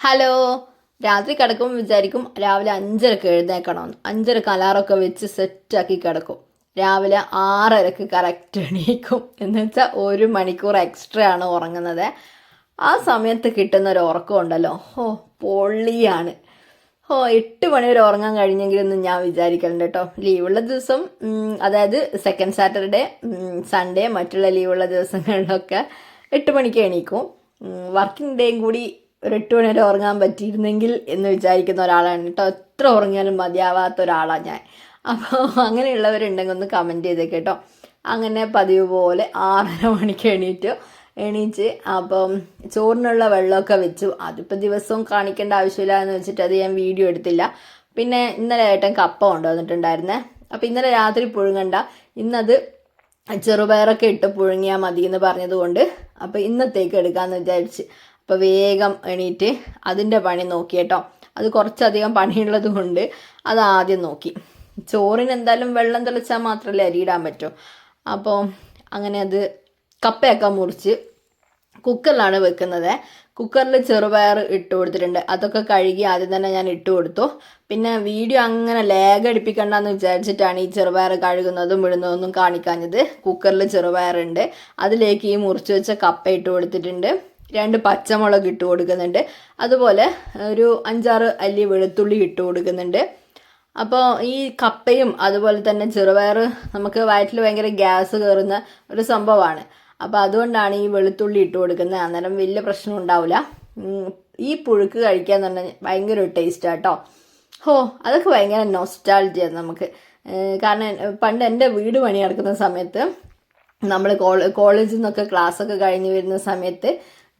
Hello. രാത്രി കിടക്കുമ്പോൾ വിചാരിക്കും രാവിലെ അഞ്ചരക്ക് എഴുന്നേക്കണമെന്ന് അഞ്ചരക്ക് അലാറൊക്കെ വെച്ച് സെറ്റാക്കി കിടക്കും. രാവിലെ ആറരക്ക് കറക്റ്റ് എണീക്കും. എന്ന് വെച്ചാൽ ഒരു മണിക്കൂർ എക്സ്ട്രാ ആണ് ഉറങ്ങുന്നത്. ആ സമയത്ത് കിട്ടുന്ന ഒരു ഉറക്കം ഉണ്ടല്ലോ. ഓ പൊള്ളിയാണ്. ഓ എട്ട് മണി വരെ ഉറങ്ങാൻ കഴിഞ്ഞെങ്കിലെന്ന് ഞാൻ വിചാരിക്കലുണ്ട് കേട്ടോ. ലീവുള്ള ദിവസം അതായത് സെക്കൻഡ് സാറ്റർഡേ സൺഡേ മറ്റുള്ള ലീവുള്ള ദിവസങ്ങളിലൊക്കെ എട്ട് മണിക്ക് എണീക്കും. വർക്കിംഗ് ഡേയും കൂടി ഒരു എട്ട് മണി വരെ ഉറങ്ങാൻ പറ്റിയിരുന്നെങ്കിൽ എന്ന് വിചാരിക്കുന്ന ഒരാളാണ് കേട്ടോ. എത്ര ഉറങ്ങിയാലും മതിയാവാത്ത ഒരാളാണ് ഞാൻ. അപ്പോൾ അങ്ങനെയുള്ളവരുണ്ടെങ്കിൽ ഒന്ന് കമന്റ് ചെയ്തേക്ക് കേട്ടോ. അങ്ങനെ പതിവ് പോലെ ആറര മണിക്ക് എണീറ്റു. എണീച്ച് അപ്പം ചോറിനുള്ള വെള്ളമൊക്കെ വെച്ചു. അതിപ്പോൾ ദിവസവും കാണിക്കേണ്ട ആവശ്യമില്ല എന്ന് വെച്ചിട്ട് അത് ഞാൻ വീഡിയോ എടുത്തില്ല. പിന്നെ ഇന്നലെ ഏട്ടൻ കപ്പ കൊണ്ടുവന്നിട്ടുണ്ടായിരുന്നേ. അപ്പോൾ ഇന്നലെ രാത്രി പുഴുങ്ങണ്ട. ഇന്നത് ചെറുപയറൊക്കെ ഇട്ട് പുഴുങ്ങിയാൽ മതി എന്ന് പറഞ്ഞതുകൊണ്ട് അപ്പോൾ ഇന്നത്തേക്ക് എടുക്കാമെന്ന് വിചാരിച്ച്. അപ്പോൾ വേഗം എണീറ്റ് അതിന്റെ പണി നോക്കി കേട്ടോ. അത് കുറച്ചധികം പണിയുള്ളത് കൊണ്ട് അത് ആദ്യം നോക്കി. ചോറിന് എന്തായാലും വെള്ളം തെളിച്ചാൽ മാത്രമല്ലേ അരിയിടാൻ പറ്റൂ. അപ്പോൾ അങ്ങനെ അത് കപ്പയൊക്കെ മുറിച്ച് കുക്കറിലാണ് വെക്കുന്നത്. കുക്കറിൽ ചെറുപയർ ഇട്ട് കൊടുത്തിട്ടുണ്ട്. അതൊക്കെ കഴുകി ആദ്യം തന്നെ ഞാൻ ഇട്ട് കൊടുത്തു. പിന്നെ വീഡിയോ അങ്ങനെ ലേഖ അടിപ്പിക്കണ്ടെന്ന് വിചാരിച്ചിട്ടാണ് ഈ ചെറുപയർ കഴുകുന്നതും ഇടുന്നതൊന്നും കാണിക്കാഞ്ഞത്. കുക്കറിൽ ചെറുപയറുണ്ട് അതിലേക്ക് ഈ മുറിച്ച് വെച്ച കപ്പ ഇട്ട് കൊടുത്തിട്ടുണ്ട്. രണ്ട് പച്ചമുളക് ഇട്ട് കൊടുക്കുന്നുണ്ട്. അതുപോലെ ഒരു അഞ്ചാറ് അല്ലി വെളുത്തുള്ളി ഇട്ട് കൊടുക്കുന്നുണ്ട്. അപ്പോൾ ഈ കപ്പയും അതുപോലെ തന്നെ ചെറുപയർ നമുക്ക് വയറ്റിൽ ഭയങ്കര ഗ്യാസ് കയറുന്ന ഒരു സംഭവമാണ്. അപ്പോൾ അതുകൊണ്ടാണ് ഈ വെളുത്തുള്ളി ഇട്ട് കൊടുക്കുന്നത്. അന്നേരം വലിയ പ്രശ്നം ഉണ്ടാവില്ല ഈ പുഴുക്ക് കഴിക്കാൻ തന്നെ ഭയങ്കര ഒരു ടേസ്റ്റ് കേട്ടോ ഹോ അതൊക്കെ ഭയങ്കര നൊസ്റ്റാൾജിയാണ് നമുക്ക്. കാരണം പണ്ട് എന്റെ വീട് പണി നടക്കുന്ന സമയത്ത് നമ്മൾ കോളേജിൽ നിന്നൊക്കെ ക്ലാസ്സൊക്കെ കഴിഞ്ഞ് വരുന്ന സമയത്ത്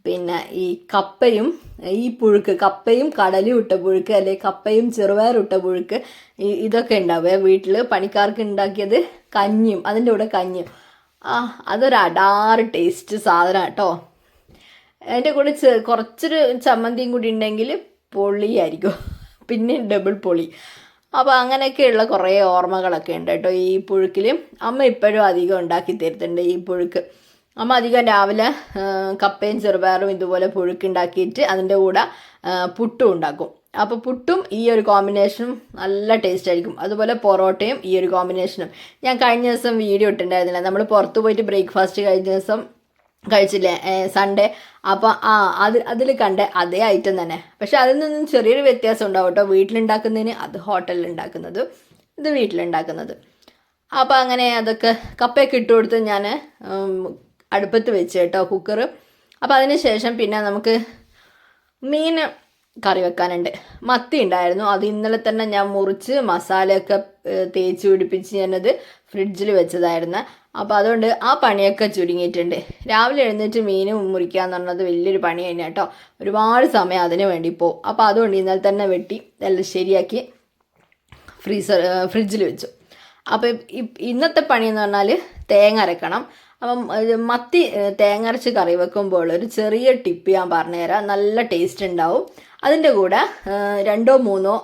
പിന്നെ ഈ കപ്പയും ഈ പുഴുക്ക് കപ്പയും കടലും ഇട്ട പുഴുക്ക് അല്ലെ കപ്പയും ചെറുപയറിട്ട പുഴുക്ക് ഇതൊക്കെ ഉണ്ടാവുക വീട്ടിൽ പണിക്കാർക്ക് ഉണ്ടാക്കിയത് കഞ്ഞിയും അതിന്റെ കൂടെ കഞ്ഞിയും. ആ അതൊരു അടാറ് ടേസ്റ്റ് സാധനം കേട്ടോ അതിന്റെ കൂടെ കുറച്ചൊരു ചമ്മന്തിയും കൂടി ഉണ്ടെങ്കിൽ പൊളിയായിരിക്കും. പിന്നെ ഡബിൾ പൊളി. അപ്പോൾ അങ്ങനെയൊക്കെയുള്ള കുറേ ഓർമ്മകളൊക്കെ ഉണ്ട് കേട്ടോ ഈ പുഴുക്കിൽ അമ്മ ഇപ്പോഴും അധികം ഉണ്ടാക്കി തരുന്നുണ്ട് ഈ പുഴുക്ക്. അമ്മ അധികം രാവിലെ കപ്പയും ചെറുപയറും ഇതുപോലെ പുഴുക്കുണ്ടാക്കിയിട്ട് അതിന്റെ കൂടെ പുട്ടും ഉണ്ടാക്കും. അപ്പോൾ പുട്ടും ഈ ഒരു കോമ്പിനേഷനും നല്ല ടേസ്റ്റ് ആയിരിക്കും. അതുപോലെ പൊറോട്ടയും ഈ ഒരു കോമ്പിനേഷനും. ഞാൻ കഴിഞ്ഞ ദിവസം വീഡിയോ ഇട്ടിട്ടുണ്ടായിരുന്നില്ല. നമ്മൾ പുറത്ത് പോയിട്ട് ബ്രേക്ക്ഫാസ്റ്റ് കഴിഞ്ഞ ദിവസം കഴിച്ചില്ലേ? സൺഡേ അപ്പോൾ ആ അത് അതിൽ കണ്ട അതേ ഐറ്റം തന്നെ. പക്ഷെ അതിൽ നിന്നും ചെറിയൊരു വ്യത്യാസം ഉണ്ടാവും കേട്ടോ. വീട്ടിലുണ്ടാക്കുന്നതിന് അത് ഹോട്ടലിൽ ഉണ്ടാക്കുന്നത്. ഇത് വീട്ടിലുണ്ടാക്കുന്നത്. അപ്പോൾ അങ്ങനെ അതൊക്കെ കപ്പയൊക്കെ ഇട്ട് കൊടുത്ത് ഞാൻ അടുപ്പത്ത് വെച്ച് കേട്ടോ കുക്കർ അപ്പോൾ അതിന് ശേഷം പിന്നെ നമുക്ക് മീൻ കറി വെക്കാനുണ്ട്. മത്തി ഉണ്ടായിരുന്നു. അത് ഇന്നലെ തന്നെ ഞാൻ മുറിച്ച് മസാലയൊക്കെ തേച്ച് പിടിപ്പിച്ച് ഞാനത് ഫ്രിഡ്ജിൽ വെച്ചതായിരുന്നു. അപ്പോൾ അതുകൊണ്ട് ആ പണിയൊക്കെ ചുരുങ്ങിയിട്ടുണ്ട്. രാവിലെ എഴുന്നേറ്റ് മീൻ മുറിക്കുക എന്ന് പറഞ്ഞത് വലിയൊരു പണി തന്നെ കേട്ടോ. ഒരുപാട് സമയം അതിന് വേണ്ടി പോകും അപ്പോൾ അതുകൊണ്ട് ഇന്നലെ തന്നെ വെട്ടി എല്ലാം ശരിയാക്കി ഫ്രീസർ ഫ്രിഡ്ജിൽ വെച്ചു. അപ്പോൾ ഇന്നത്തെ പണി എന്ന് പറഞ്ഞാൽ തേങ്ങ അരക്കണം. അപ്പം മത്തി തേങ്ങ അരച്ച് കറി വെക്കുമ്പോൾ ഒരു ചെറിയ ടിപ്പ് ഞാൻ പറഞ്ഞുതരാം. നല്ല ടേസ്റ്റ് ഉണ്ടാവും. അതിന്റെ കൂടെ രണ്ടോ മൂന്നോ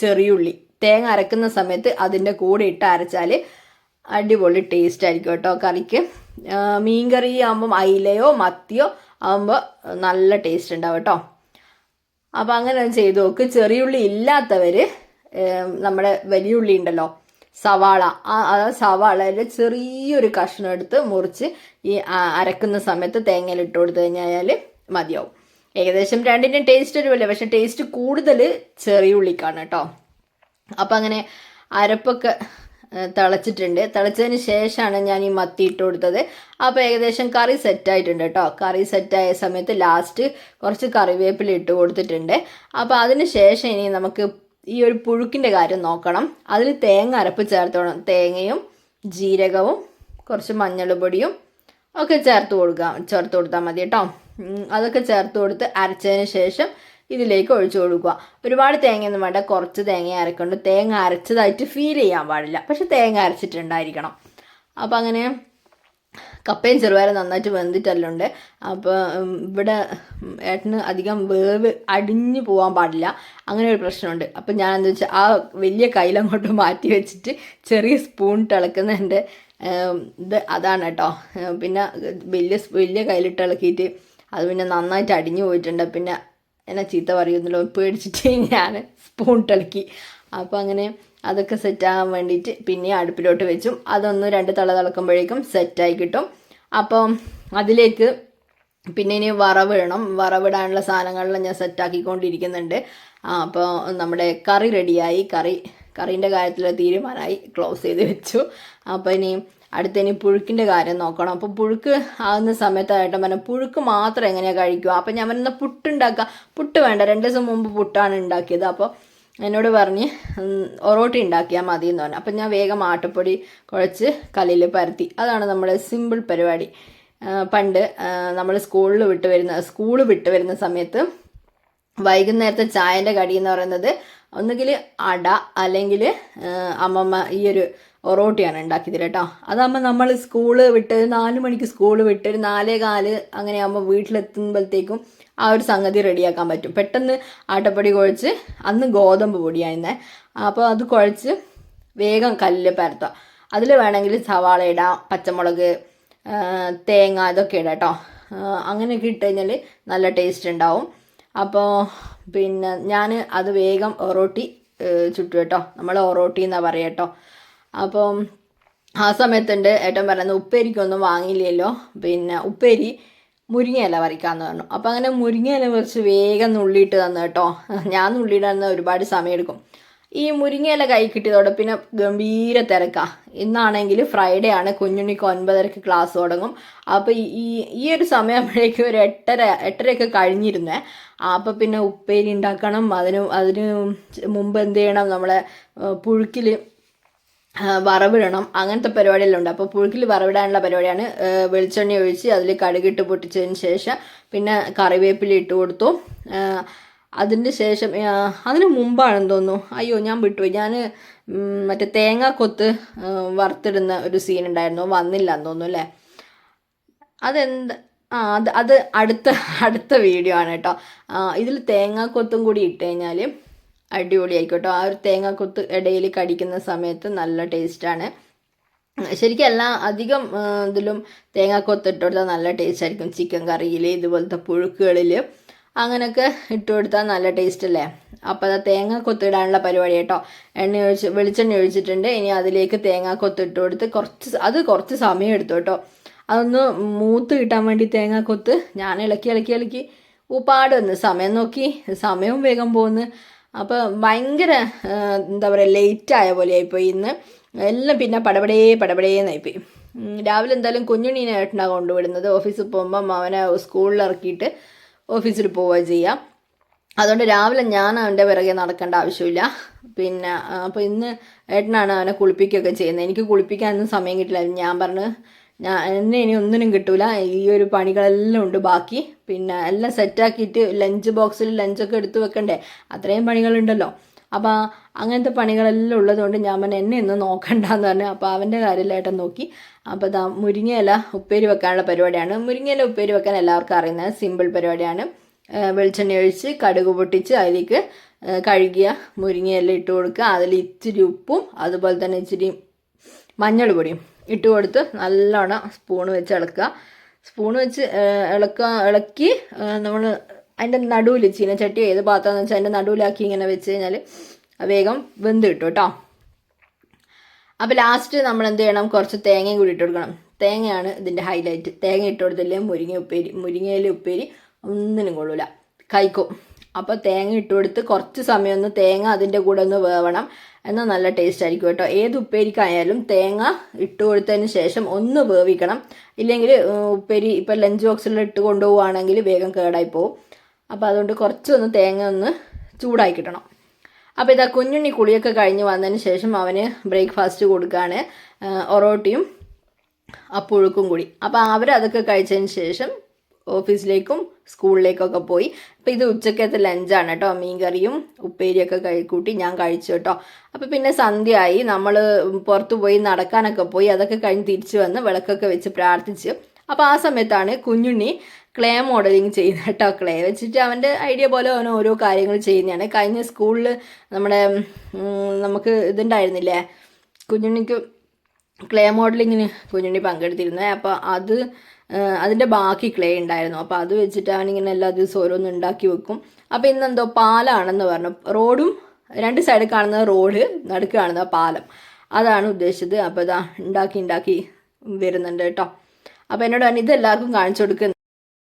ചെറിയുള്ളി. തേങ്ങ അരക്കുന്ന സമയത്ത് അതിന്റെ കൂടെ ഇട്ട് അരച്ചാൽ അടിപൊളി ടേസ്റ്റ് ആയിരിക്കും കേട്ടോ കറിക്ക്. മീൻ കറി ആകുമ്പം അയിലയോ മത്തിയോ ആകുമ്പോൾ നല്ല ടേസ്റ്റ് ഉണ്ടാവും കേട്ടോ. അപ്പോൾ അങ്ങനെ ചെയ്ത് നോക്ക്. ചെറിയുള്ളി ഇല്ലാത്തവർ നമ്മുടെ വലിയ ഉള്ളി ഉണ്ടല്ലോ സവാള. ആ സവാളയിൽ ചെറിയൊരു കഷ്ണം എടുത്ത് മുറിച്ച് ഈ അരക്കുന്ന സമയത്ത് തേങ്ങയിൽ ഇട്ട് കൊടുത്തു കഴിഞ്ഞാൽ മതിയാവും. ഏകദേശം രണ്ടിന്റെയും ടേസ്റ്റ് ഒരുപോലെ പക്ഷെ ടേസ്റ്റ് കൂടുതൽ ചെറിയ ഉള്ളിക്കാണ് കേട്ടോ അപ്പം അങ്ങനെ അരപ്പൊക്കെ തിളച്ചിട്ടുണ്ട്. തിളച്ചതിന് ശേഷമാണ് ഞാൻ ഈ മത്തി ഇട്ട് കൊടുത്തത്. അപ്പോൾ ഏകദേശം കറി സെറ്റായിട്ടുണ്ട് കേട്ടോ കറി സെറ്റായ സമയത്ത് ലാസ്റ്റ് കുറച്ച് കറിവേപ്പില ഇട്ട് കൊടുത്തിട്ടുണ്ട്. അപ്പോൾ അതിന് ശേഷം ഇനി നമുക്ക് ഈ ഒരു പുഴുക്കിന്റെ കാര്യം നോക്കണം. അതിൽ തേങ്ങ അരപ്പ് ചേർത്തോണം. തേങ്ങയും ജീരകവും കുറച്ച് മഞ്ഞൾ പൊടിയും ഒക്കെ ചേർത്ത് കൊടുക്കാം. ചേർത്ത് കൊടുത്താൽ മതി കേട്ടോ. അതൊക്കെ ചേർത്ത് കൊടുത്ത് അരച്ചതിന് ശേഷം ഇതിലേക്ക് ഒഴിച്ചു കൊടുക്കുക. ഒരുപാട് തേങ്ങയൊന്നും വേണ്ട. കുറച്ച് തേങ്ങ അരക്കുന്നുണ്ട്. തേങ്ങ അരച്ചതായിട്ട് ഫീൽ ചെയ്യാൻ പാടില്ല. പക്ഷെ തേങ്ങ അരച്ചിട്ടുണ്ടായിരിക്കണം. അപ്പം അങ്ങനെ കപ്പയും ചെറുപയറും നന്നായിട്ട് വെന്തിട്ടല്ലുണ്ട്. അപ്പോൾ ഉം, ഇവിടെ ഏട്ടന് അധികം വേവ് അടിഞ്ഞു പോകാൻ പാടില്ല. അങ്ങനെ ഒരു പ്രശ്നമുണ്ട്. അപ്പം ഞാൻ എന്താ വെച്ചാൽ ആ വലിയ കയ്യിലങ്ങോട്ട് മാറ്റി വെച്ചിട്ട് ചെറിയ സ്പൂൺ തിളക്കുന്നതിന്റെ എന്റെ ഇത് അതാണ് കേട്ടോ പിന്നെ വലിയ വലിയ കയ്യിലിട്ട് ഇളക്കിയിട്ട് അത് പിന്നെ നന്നായിട്ട് അടിഞ്ഞു പോയിട്ടുണ്ട്. പിന്നെ എന്നെ ചീത്ത പറയുന്നല്ലോ പേടിച്ചിട്ട് ഞാൻ സ്പൂൺ ഇളക്കി അപ്പോൾ അങ്ങനെ അതൊക്കെ സെറ്റ് സെറ്റാകാൻ വേണ്ടിയിട്ട് പിന്നെ അടുപ്പിലോട്ട് വെച്ചും അതൊന്ന് രണ്ട് തള തിളക്കുമ്പോഴേക്കും സെറ്റായി കിട്ടും. അപ്പം അതിലേക്ക് പിന്നെ ഇനി വറവിടണം വറവിടാനുള്ള സാധനങ്ങളെല്ലാം ഞാൻ സെറ്റാക്കിക്കൊണ്ടിരിക്കുന്നുണ്ട് അപ്പോൾ നമ്മുടെ കറി റെഡിയായി കറി കറീന്റെ കാര്യത്തിൽ തീരുമാനമായി ക്ലോസ് ചെയ്ത് വെച്ചു. അപ്പോൾ ഇനി അടുത്ത ഇനി പുഴുക്കിന്റെ കാര്യം നോക്കണം. അപ്പോൾ പുഴുക്ക് ആകുന്ന സമയത്തായിട്ട് പറഞ്ഞാൽ പുഴുക്ക് മാത്രം എങ്ങനെയാണ് കഴിക്കുക? അപ്പോൾ ഞാൻ പറഞ്ഞാൽ പുട്ടുണ്ടാക്കുക പുട്ട് വേണ്ട. രണ്ട് ദിവസം മുമ്പ് പുട്ടാണ് ഉണ്ടാക്കിയത്. അപ്പോൾ എന്നോട് പറഞ്ഞ് ഒറോട്ടി ഉണ്ടാക്കിയാൽ മതി എന്ന് പറഞ്ഞു. അപ്പം ഞാൻ വേഗം ആട്ടപ്പൊടി കുഴച്ച് കല്ലിൽ പരത്തി. അതാണ് നമ്മുടെ സിമ്പിൾ പരിപാടി. പണ്ട് നമ്മൾ സ്കൂളിൽ വിട്ട് വരുന്ന സ്കൂൾ വിട്ട് വരുന്ന സമയത്ത് വൈകുന്നേരത്തെ ചായന്റെ കടി എന്ന് പറയുന്നത് ഒന്നുകിൽ അട അല്ലെങ്കിൽ അമ്മമ്മ ഈയൊരു ഒറോട്ടിയാണ് ഉണ്ടാക്കിയത് കേട്ടോ. അതാകുമ്പോൾ നമ്മൾ സ്കൂൾ വിട്ട് നാല് മണിക്ക് സ്കൂൾ വിട്ട് ഒരു നാലേ കാൽ അങ്ങനെ ആകുമ്പോൾ വീട്ടിലെത്തുമ്പോഴത്തേക്കും ആ ഒരു സംഗതി റെഡിയാക്കാൻ പറ്റും. പെട്ടെന്ന് ആട്ടപ്പൊടി കുഴച്ച് അന്ന് ഗോതമ്പ് പൊടിയായിരുന്നേ. അപ്പോൾ അത് കുഴച്ച് വേഗം കല്ലിൽ പരത്തുക. അതിൽ വേണമെങ്കിൽ സവാള ഇടാം പച്ചമുളക് തേങ്ങ ഇതൊക്കെ ഇടാം കേട്ടോ. അങ്ങനെയൊക്കെ ഇട്ട് കഴിഞ്ഞാൽ നല്ല ടേസ്റ്റ് ഉണ്ടാവും. അപ്പോൾ പിന്നെ ഞാൻ അത് വേഗം ഒറോട്ടി ചുട്ടു കേട്ടോ. നമ്മൾ ഒറോട്ടി എന്നാണ് പറയുക കേട്ടോ. അപ്പം ആ സമയത്തുണ്ട് ഏട്ടൻ പറയുന്നത് ഉപ്പേരിക്കൊന്നും വാങ്ങില്ലല്ലോ പിന്നെ ഉപ്പേരി മുരിങ്ങയില പറിക്കാമെന്ന് പറഞ്ഞു. അപ്പം അങ്ങനെ മുരിങ്ങയില കുറച്ച് വേഗം നുള്ളിയിട്ട് തന്നു കേട്ടോ. ഞാൻ നുള്ളിയിടാൻ ഒരുപാട് സമയമെടുക്കും. ഈ മുരിങ്ങയില കൈ കിട്ടിയതോടെ പിന്നെ ഗംഭീര തിരക്കാ. ഇന്നാണെങ്കിൽ ഫ്രൈഡേ ആണ് കുഞ്ഞുണ്ണിക്ക് ഒൻപതരക്ക് ക്ലാസ് തുടങ്ങും. അപ്പോൾ ഈ ഈ ഒരു സമയമാകുമ്പോഴേക്കും ഒരു എട്ടര എട്ടരയൊക്കെ കഴിഞ്ഞിരുന്നേ. അപ്പോൾ പിന്നെ ഉപ്പേരി ഉണ്ടാക്കണം. അതിന് അതിന് മുമ്പ് എന്ത് ചെയ്യണം? നമ്മളെ പുഴുക്കിൽ വറവിടണം. അങ്ങനത്തെ പരിപാടിയെല്ലാം ഉണ്ട് അപ്പോൾ പുഴുക്കിൽ വറവിടാനുള്ള പരിപാടിയാണ്. വെളിച്ചെണ്ണ ഒഴിച്ച് അതിൽ കടുകിട്ട് പൊട്ടിച്ചതിന് ശേഷം പിന്നെ കറിവേപ്പില ഇട്ട് കൊടുത്തു. അതിന്റെ ശേഷം അതിന് മുമ്പാണെന്ന് തോന്നുന്നു. അയ്യോ ഞാൻ വിട്ടുപോയി. ഞാൻ മറ്റേ തേങ്ങ കൊത്ത് വറുത്തിടുന്ന ഒരു സീൻ ഉണ്ടായിരുന്നു. വന്നില്ല എന്ന് തോന്നുന്നു അല്ലേ? അതെന്ത് ആ അത് അത് അടുത്ത അടുത്ത വീഡിയോ ആണ് കേട്ടോ. ഇതിൽ തേങ്ങാക്കൊത്തും കൂടി ഇട്ട് കഴിഞ്ഞാൽ അടിപൊളിയായിക്കോട്ടോ ആ ഒരു തേങ്ങാക്കൊത്ത് ഇടയിൽ കടിക്കുന്ന സമയത്ത് നല്ല ടേസ്റ്റാണ് ശരിക്കും എല്ലാ അധികം ഇതിലും തേങ്ങാക്കൊത്ത് ഇട്ട് കൊടുത്താൽ നല്ല ടേസ്റ്റ് ആയിരിക്കും. ചിക്കൻ കറിയിൽ ഇതുപോലത്തെ പുഴുക്കുകളിൽ അങ്ങനെയൊക്കെ ഇട്ട് കൊടുത്താൽ നല്ല ടേസ്റ്റ് അല്ലേ? അപ്പോൾ അത് തേങ്ങ കൊത്തിടാനുള്ള പരിപാടി കേട്ടോ. എണ്ണ ഒഴിച്ച് വെളിച്ചെണ്ണ ഒഴിച്ചിട്ടുണ്ട്. ഇനി അതിലേക്ക് തേങ്ങ കൊത്തിട്ട് കൊടുത്ത് കുറച്ച് അത് കുറച്ച് സമയം എടുത്തു കേട്ടോ. അതൊന്ന് മൂത്ത് കിട്ടാൻ വേണ്ടി തേങ്ങ കൊത്ത് ഞാൻ ഇളക്കി ഇളക്കി ഇളക്കി. ഉപ്പാട് വന്ന്. സമയം നോക്കി. സമയവും വേഗം പോകുന്നു അപ്പോൾ ഭയങ്കര എന്താ പറയുക ലേറ്റ് ആയ പോലെ ആയിപ്പോയി ഇന്ന്. എല്ലാം പിന്നെ പടപടേ നയിപ്പോയി രാവിലെ എന്തായാലും കുഞ്ഞുണ്ണീനായിട്ടാണ് കൊണ്ടുവിടുന്നത്. ഓഫീസിൽ പോകുമ്പം അവനെ സ്കൂളിൽ ഇറക്കിയിട്ട് ഓഫീസിൽ പോവുക ചെയ്യാം. അതുകൊണ്ട് രാവിലെ ഞാൻ അവന്റെ പിറകെ നടക്കേണ്ട ആവശ്യമില്ല. പിന്നെ അപ്പോൾ ഇന്ന് ഏട്ടനാണ് അവനെ കുളിപ്പിക്കുകയൊക്കെ ചെയ്യുന്നത്. എനിക്ക് കുളിപ്പിക്കാനൊന്നും സമയം കിട്ടില്ലായിരുന്നു. ഞാൻ പറഞ്ഞു ഞാൻ എന്നെ ഇനി ഒന്നിനും കിട്ടൂല. ഈ ഒരു പണികളെല്ലാം ഉണ്ട് ബാക്കി. പിന്നെ എല്ലാം സെറ്റാക്കിയിട്ട് ലഞ്ച് ബോക്സിൽ ലഞ്ചൊക്കെ എടുത്ത് വെക്കണ്ടേ? അത്രയും പണികളുണ്ടല്ലോ. അപ്പോൾ അങ്ങനത്തെ പണികളെല്ലാം ഉള്ളതുകൊണ്ട് ഞാൻ പറഞ്ഞു എന്നെ ഒന്നും നോക്കണ്ടെന്ന് പറഞ്ഞു അപ്പോൾ അവന്റെ കാര്യമില്ലായിട്ട് നോക്കി. അപ്പോൾ ഇതാ മുരിങ്ങയില ഉപ്പേരി വെക്കാനുള്ള പരിപാടിയാണ്. മുരിങ്ങയില ഉപ്പേരി വെക്കാൻ എല്ലാവർക്കും അറിയുന്ന സിമ്പിൾ പരിപാടിയാണ്. വെളിച്ചെണ്ണ ഒഴിച്ച് കടുക് പൊട്ടിച്ച് അതിലേക്ക് കഴുകിയ മുരിങ്ങയില ഇട്ട് കൊടുക്കുക. അതിൽ ഇച്ചിരി ഉപ്പും അതുപോലെ തന്നെ ഇച്ചിരി മഞ്ഞൾ പൊടിയും ഇട്ട് കൊടുത്ത് നല്ലോണം സ്പൂൺ വെച്ച് ഇളക്കുക. സ്പൂൺ വെച്ച് ഇളക്കുക ഇളക്കി നമ്മൾ അതിന്റെ നടുവിൽ ചീനച്ചട്ടി ഏത് പാത്രമെന്ന് വെച്ചാൽ അതിന്റെ നടുവിലാക്കി ഇങ്ങനെ വെച്ച് കഴിഞ്ഞാൽ വേഗം വെന്ത് കിട്ടും കേട്ടോ. അപ്പോൾ ലാസ്റ്റ് നമ്മൾ എന്ത് ചെയ്യണം? കുറച്ച് തേങ്ങയും കൂടി ഇട്ട് കൊടുക്കണം. തേങ്ങയാണ് ഇതിന്റെ ഹൈലൈറ്റ് തേങ്ങ ഇട്ട് കൊടുത്തില്ലേ മുരിങ്ങ ഉപ്പേരി മുരിങ്ങയിലെ ഉപ്പേരി ഒന്നിനും കൊള്ളൂല. കഴിക്കും. അപ്പോൾ തേങ്ങ ഇട്ട് കൊടുത്ത് കുറച്ച് സമയം ഒന്ന് തേങ്ങ അതിന്റെ കൂടെ ഒന്ന് വേവണം. എന്നാൽ നല്ല ടേസ്റ്റ് ആയിരിക്കും കേട്ടോ. ഏത് ഉപ്പേരിക്കായാലും തേങ്ങ ഇട്ട് കൊടുത്തതിന് ശേഷം ഒന്ന് വേവിക്കണം. ഇല്ലെങ്കിൽ ഉപ്പേരി ഇപ്പം ലഞ്ച് ബോക്സിൽ ഇട്ട് കൊണ്ടുപോവുകയാണെങ്കിൽ വേഗം കേടായി പോകും അപ്പോൾ അതുകൊണ്ട് കുറച്ചൊന്ന് തേങ്ങ ഒന്ന് ചൂടായി കിട്ടണം. അപ്പോൾ ഇതാ കുഞ്ഞുണ്ണി കുളിയൊക്കെ കഴിഞ്ഞ് വന്നതിന് ശേഷം അവന് ബ്രേക്ക്ഫാസ്റ്റ് കൊടുക്കുകയാണ് ഒറോട്ടിയും അപ്പുഴുക്കും കൂടി. അപ്പോൾ അവരതൊക്കെ കഴിച്ചതിന് ശേഷം ഓഫീസിലേക്കും സ്കൂളിലേക്കൊക്കെ പോയി. അപ്പോൾ ഇത് ഉച്ചക്കത്തെ ലഞ്ചാണ് കേട്ടോ. മീൻകറിയും ഉപ്പേരിയൊക്കെ കഴിക്കൂട്ടി കൂട്ടി ഞാൻ കഴിച്ചു കേട്ടോ. അപ്പോൾ പിന്നെ സന്ധ്യയായി. നമ്മൾ പുറത്തു പോയി നടക്കാനൊക്കെ പോയി. അതൊക്കെ കഴിഞ്ഞ് തിരിച്ചു വന്ന് വിളക്കൊക്കെ വെച്ച് പ്രാർത്ഥിച്ച്. അപ്പോൾ ആ സമയത്താണ് കുഞ്ഞുണ്ണി ക്ലേ മോഡലിങ് ചെയ്യുന്നത് കേട്ടോ. ക്ലേ വെച്ചിട്ട് അവന്റെ ഐഡിയ പോലെ അവൻ ഓരോ കാര്യങ്ങൾ ചെയ്യുന്നതാണ്. കഴിഞ്ഞ സ്കൂളിൽ നമ്മുടെ നമുക്ക് ഇതുണ്ടായിരുന്നില്ലേ? കുഞ്ഞുണ്ണിക്ക് ക്ലേ മോഡലിങ്ങിന് കുഞ്ഞുണ്ണി പങ്കെടുത്തിരുന്നത്. അപ്പോൾ അത് അതിന്റെ ബാക്കി ക്ലേ ഉണ്ടായിരുന്നു. അപ്പോൾ അത് വെച്ചിട്ടാണ് ഇങ്ങനെ എല്ലാ ദിവസവും ഓരോന്ന് ഉണ്ടാക്കി വെക്കും. അപ്പോൾ ഇന്നെന്തോ പാലാണെന്ന് പറഞ്ഞു. റോഡും രണ്ട് സൈഡിൽ കാണുന്ന റോഡ് നടുക്ക് കാണുന്ന പാലം. അതാണ് ഉദ്ദേശിച്ചത്. അപ്പോൾ ഇതാ ഉണ്ടാക്കി ഉണ്ടാക്കി വരുന്നുണ്ട് കേട്ടോ. അപ്പോൾ എന്നോട് ഇതെല്ലാവർക്കും കാണിച്ചു കൊടുക്കുക